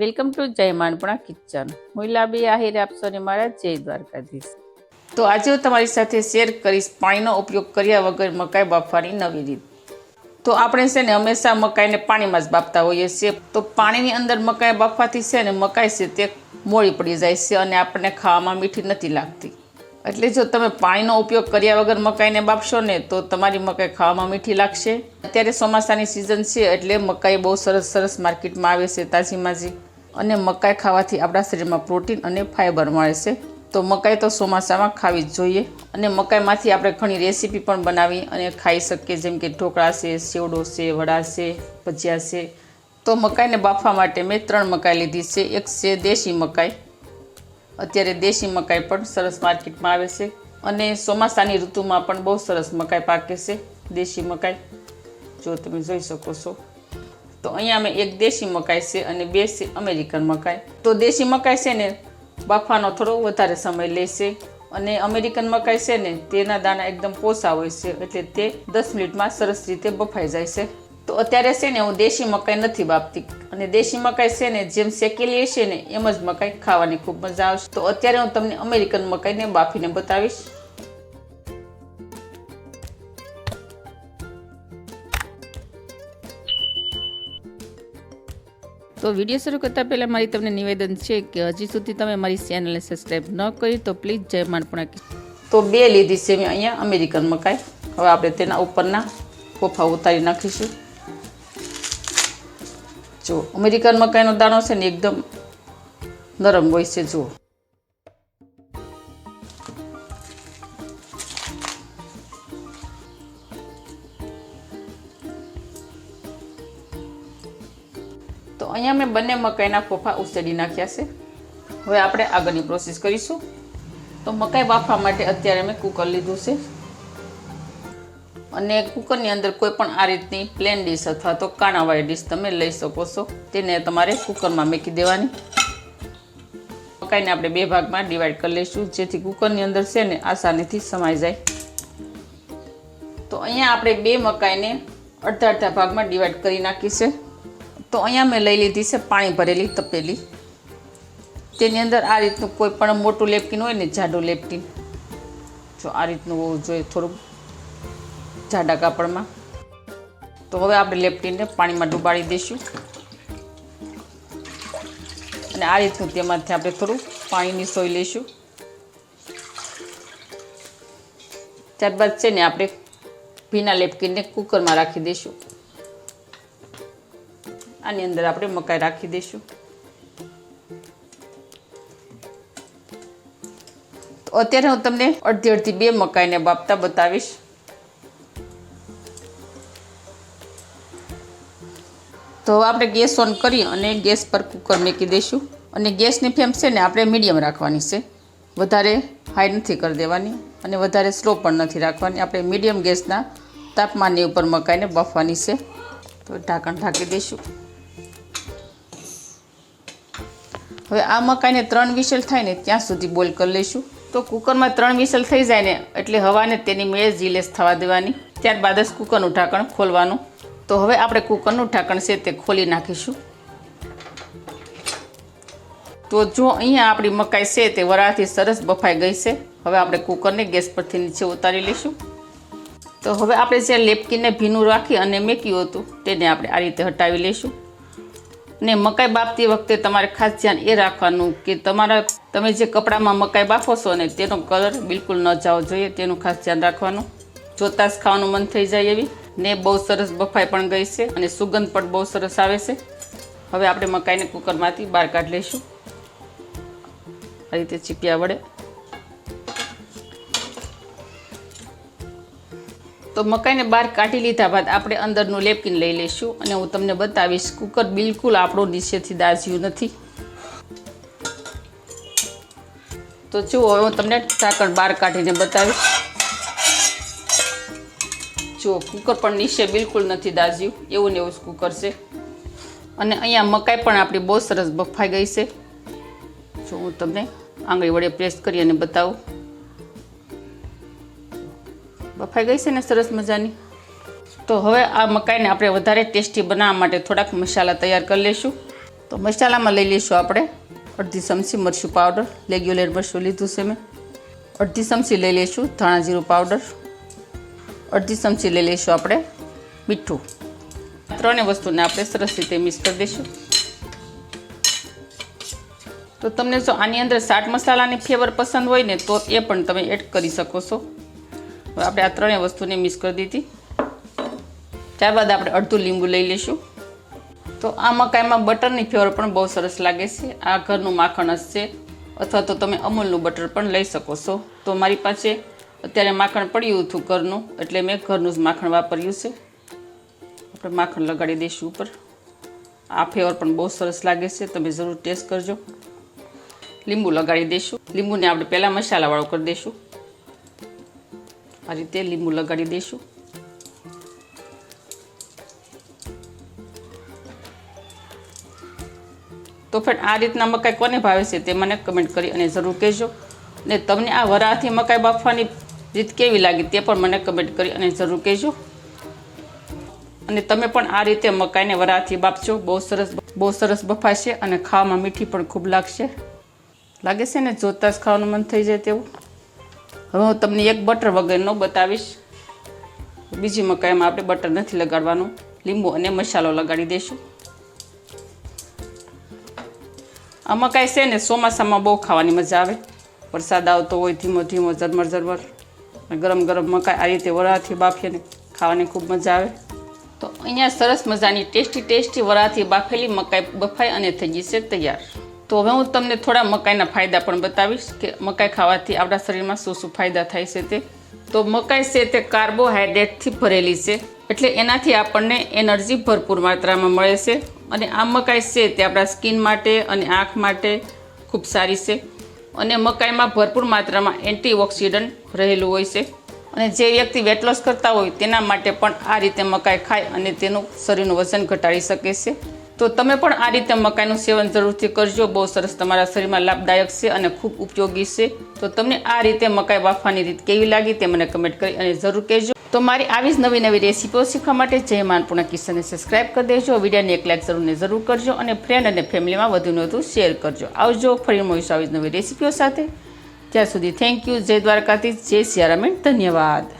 Welcome to જય માનપણા kitchen હું લાબી આહિર આપશો ને મારા જય દ્વારકાધીશ. તો આજે હું તમારી સાથે શેર કરીશ પાણીનો ઉપયોગ કર્યા વગર મકાઈ બાફવાની નવી રીત. તો આપણે છે ને હંમેશા મકાઈને પાણીમાં જ બાફતા હોઈએ છીએ. તો પાણીની અંદર મકાઈ બાફવાથી છે ને મકાઈ છે તે મોળી પડી જાય છે અને આપણને ખાવામાં મીઠી નથી લાગતી. એટલે જો તમે પાણીનો ઉપયોગ કર્યા વગર મકાઈને બાફશો ને તો તમારી મકાઈ ખાવામાં મીઠી લાગશે. અત્યારે ચોમાસાની સિઝન છે એટલે મકાઈ બહુ સરસ સરસ માર્કેટમાં આવે છે તાજી માજી. અને મકાઈ ખાવાથી આપણા શરીરમાં પ્રોટીન અને ફાઇબર મળે છે. તો મકાઈ તો ચોમાસામાં ખાવી જ જોઈએ અને મકાઈમાંથી આપણે ઘણી રેસીપી પણ બનાવી અને ખાઈ શકીએ, જેમ કે ઢોકળા છે, સેવડો છે, વડા છે, ભજીયા છે. તો મકાઈને બાફવા માટે મેં ત્રણ મકાઈ લીધી છે. એક છે દેશી મકાઈ. અત્યારે દેશી મકાઈ પણ સરસ માર્કેટમાં આવે છે અને ચોમાસાની ઋતુમાં પણ બહુ સરસ મકાઈ પાકે છે, દેશી મકાઈ. જો તમે જોઈ શકો છો. તો અહીંયા અમે એક દેશી મકાઈ છે અને બે છે અમેરિકન મકાઈ. તો દેશી મકાઈ છે ને, બાફવાનો થોડો વધારે સમય લેશે અને અમેરિકન મકાઈ છે ને, તેના દાણા એકદમ પોસા હોય છે, એટલે તે દસ મિનિટમાં સરસ રીતે બફાઈ જાય છે. તો અત્યારે છે ને, હું દેશી મકાઈ નથી બાફતી. અને દેશી મકાઈ છે ને, જેમ શેકેલી હશે ને, એમ જ મકાઈ ખાવાની ખૂબ મજા આવશે. તો અત્યારે હું તમને અમેરિકન મકાઈને બાફીને બતાવીશ. તો વીડિયો શરૂ કરતાં પહેલાં મારી તમને નિવેદન છે કે હજી સુધી તમે મારી ચેનલને સબસ્ક્રાઈબ ન કરી તો પ્લીઝ જય માનપણા તો બે લીધી છે મેં અહીંયા અમેરિકન મકાઈ હવે આપણે તેના ઉપરના કોફા ઉતારી નાખીશું. જો અમેરિકન મકાઈનો દાણો છે ને, એકદમ નરમ હોય છે, જુઓ. તો અહીંયા મેં બંને મકાઈના ફોફા ઉસેડી નાખ્યા છે. હવે આપણે આગળની પ્રોસેસ કરીશું. તો મકાઈ બાફવા માટે અત્યારે મેં કુકર લીધું છે. અને કુકરની અંદર કોઈ પણ આ રીતની પ્લેન ડીશ અથવા તો કાણાવાળી ડીશ તમે લઈ શકો છો. તેને તમારે કુકરમાં મૂકી દેવાની. મકાઈને આપણે બે ભાગમાં ડિવાઈડ કરી લઈશું. જેથી કુકરની અંદર છે ને આસાનીથી સમાઈ જાય. તો અહીંયા આપણે બે મકાઈને અડધા અડધા ભાગમાં ડિવાઈડ કરી નાખી છે. તો અહીંયા મેં લઈ લીધી છે પાણી ભરેલી, તપેલી. તેની અંદર આ રીતનું કોઈ પણ મોટું લેપકીન હોય ને, જાડું લેપકીન જો આ રીતનું હોવું જોઈએ થોડુંક, જાડા કાપડમાં. તો હવે આપણે લેપટીને પાણીમાં ડુબાડી દઈશું. અને આ રીતનું તેમાંથી આપણે થોડું પાણીની સોઈ લઈશું. ત્યારબાદ છે ને, આપણે ભીના લેપકીને કુકરમાં રાખી દઈશું. આની અંદર આપણે મકાઈ રાખી દઈશું. તો અત્યારે હું તમને અડધી અડધી બે મકાઈને બાપતા બતાવીશ. તો આપણે ગેસ ઓન કરી અને ગેસ પર કુકર મૂકી દઈશું. અને ગેસની ફ્લેમ છે ને આપણે મીડિયમ રાખવાની છે. વધારે હાઈ નથી કરી દેવાની અને વધારે સ્લો પણ નથી રાખવાની. આપણે મીડિયમ ગેસના તાપમાનની ઉપર મકાઈને બફવાની છે. તો ઢાંકણ ઢાંકી દઈશું. હવે આ મકાઈને ત્રણ વિસલ થાય ને ત્યાં સુધી બોઇલ કરી લઈશું. તો કુકરમાં ત્રણ વિસલ થઈ જાય ને એટલે હવાને તેની મેળ જીલેસ થવા દેવાની. ત્યારબાદ જ કુકરનું ઢાંકણ ખોલવાનું. તો હવે આપણે કુકરનું ઢાંકણ છે તે ખોલી નાખીશું. તો જો અહીંયા આપણી મકાઈ છે તે વરાળથી સરસ બફાઈ ગઈ છે. હવે આપણે કુકરને ગેસ પરથી નીચે ઉતારી લઈશું. તો હવે આપણે જે લેપકીને ભીનું રાખી અને મેક્યું હતું, તેને આપણે આ રીતે હટાવી લઈશું. ને મકાઈ બાફતી વખતે તમારે ખાસ ધ્યાન એ રાખવાનું કે તમારા તમે જે કપડામાં મકાઈ બાફો છો ને તેનો કલર બિલકુલ ન જાવો જોઈએ, તેનું ખાસ ધ્યાન રાખવાનું. જોતાં ખાવાનું મન થઈ જાય એવી. ને બહુ સરસ બફાઈ પણ ગઈ છે અને સુગંધ પણ બહુ સરસ આવે છે. હવે આપણે મકાઈને કુકરમાંથી બહાર કાઢી લઈશું. આ રીતે ચીપિયા વડે. તો મકાઈને બહાર કાઢી લીધા બાદ આપણે અંદરનું લેપકીન લઈ લઈશું અને હું તમને બતાવીશ, કુકર બિલકુલ આપણું નીચેથી દાઝ્યું નથી. તો જુઓ, હવે હું તમને ઢાંકણ બહાર કાઢીને બતાવીશ. જુઓ, કુકર પણ નીચે બિલકુલ નથી દાઝ્યું. એવું ને એવું જ કુકર છે. અને અહીંયા મકાઈ પણ આપણી બહુ સરસ બફાઈ ગઈ છે. જો હું તમને આંગળી વડે પ્રેસ કરી અને બતાવું. બફાઈ ગઈ છે ને સરસ મજાની? તો હવે આ મકાઈને આપણે વધારે ટેસ્ટી બનાવવા માટે થોડાક મસાલા તૈયાર કરી લઈશું. તો મસાલામાં લઈ લઈશું આપણે અડધી ચમચી મરચું પાવડર રેગ્યુલર મરચું લીધું છે મેં. અડધી ચમચી લઈ લઈશું ધાણા જીરું પાવડર અડધી ચમચી લઈ લઈશું આપણે મીઠું. ત્રણેય વસ્તુને આપણે સરસ રીતે મિક્સ કરી દઈશું. તો તમને જો આની અંદર ચાટ મસાલાની ફ્લેવર પસંદ હોય ને તો એ પણ તમે એડ કરી શકો છો. હવે આપણે આ ત્રણેય વસ્તુને મિક્સ કરી દીધી. ત્યારબાદ આપણે અડધું લીંબુ લઈ લઈશું. તો આ મકાઈમાં બટરની ફ્લેવર પણ બહુ સરસ લાગે છે. આ ઘરનું માખણ હશે અથવા તો તમે અમૂલનું બટર પણ લઈ શકો છો. તો મારી પાસે અત્યારે માખણ પડ્યું હતું ઘરનું, એટલે મેં ઘરનું જ માખણ વાપર્યું છે. આપણે માખણ લગાડી દઈશું ઉપર. આ ફ્લેવર પણ બહુ સરસ લાગે છે. તમે જરૂર ટેસ્ટ કરજો. લીંબુ લગાડી દઈશું. લીંબુને આપણે પહેલાં મસાલાવાળો કરી દઈશું. આ રીતે લીંબુ લગાડી દઈશું તો ફ્રેન્ડ આ રીતના મકાઈ કોને ભાવે છે તે મને કમેન્ટ કરી અને જરૂર કહેજો. ને તમને આ વરાથી મકાઈ બાફવાની રીત કેવી લાગી તે પણ મને કમેન્ટ કરી અને જરૂર કહેજો. અને તમે પણ આ રીતે મકાઈને વરાથી બાફશો બહુ સરસ બહુ સરસ બફાશે અને ખાવામાં મીઠી પણ ખૂબ લાગશે. લાગે છે ને, જોતાં જ ખાવાનું મન થઈ જાય તેવું. હવે હું તમને એક બટર વગરનો બતાવીશ. બીજી મકાઈમાં આપણે બટર નથી લગાડવાનું. લીંબુ અને મસાલો લગાડી દઈશું. આ મકાઈ છે ને, ચોમાસામાં બહુ ખાવાની મજા આવે. વરસાદ આવતો હોય, ધીમો ધીમો, ઝરમર ઝરમર. ગરમ ગરમ મકાઈ આ રીતે વરાથી બાફીને ખાવાની ખૂબ મજા આવે. તો અહીંયા સરસ મજાની ટેસ્ટી ટેસ્ટી વરાથી બાફેલી મકાઈ બફાઈ અને થઈ ગઈ છે તૈયાર. તો હવે હું તમને થોડા મકાઈના ફાયદા પણ બતાવીશ કે મકાઈ ખાવાથી આપણા શરીરમાં શું શું ફાયદા થાય છે તે. તો મકાઈ છે તે કાર્બોહાઈડ્રેટથી ભરેલી છે, એટલે એનાથી આપણને એનર્જી ભરપૂર માત્રામાં મળે છે અને આ મકાઈ છે તે આપણા સ્કિન માટે અને આંખ માટે ખૂબ સારી છે અને મકાઈમાં ભરપૂર માત્રામાં એન્ટીઓક્સિડન્ટ રહેલું હોય છે. અને જે વ્યક્તિ વેટ લોસ કરતા હોય તેના માટે પણ આ રીતે મકાઈ ખાય અને તેનું શરીરનું વજન ઘટાડી શકે છે. તો તમે પણ આ રીતે મકાઈનું સેવન જરૂરથી કરજો. બહુ સરસ તમારા શરીરમાં લાભદાયક છે અને ખૂબ ઉપયોગી છે. તો તમને આ રીતે મકાઈ બાફવાની રીત કેવી લાગી તે મને કમેન્ટ કરી અને જરૂર કહેજો. તો મારી આવી જ નવી નવી રેસીપીઓ શીખવા માટે જય માનપૂર્ણ કિશનને સબસ્ક્રાઇબ કરી દેજો. વિડીયોને એક લાઈક જરૂરને જરૂર કરજો અને ફ્રેન્ડ અને ફેમિલીમાં વધુને વધુ શેર કરજો. આવજો ફરી મળીશું આવી જ નવી રેસીપીઓ સાથે. ત્યાં સુધી થેન્ક યુ જય દ્વારકાથી જય સિયારામેન ધન્યવાદ.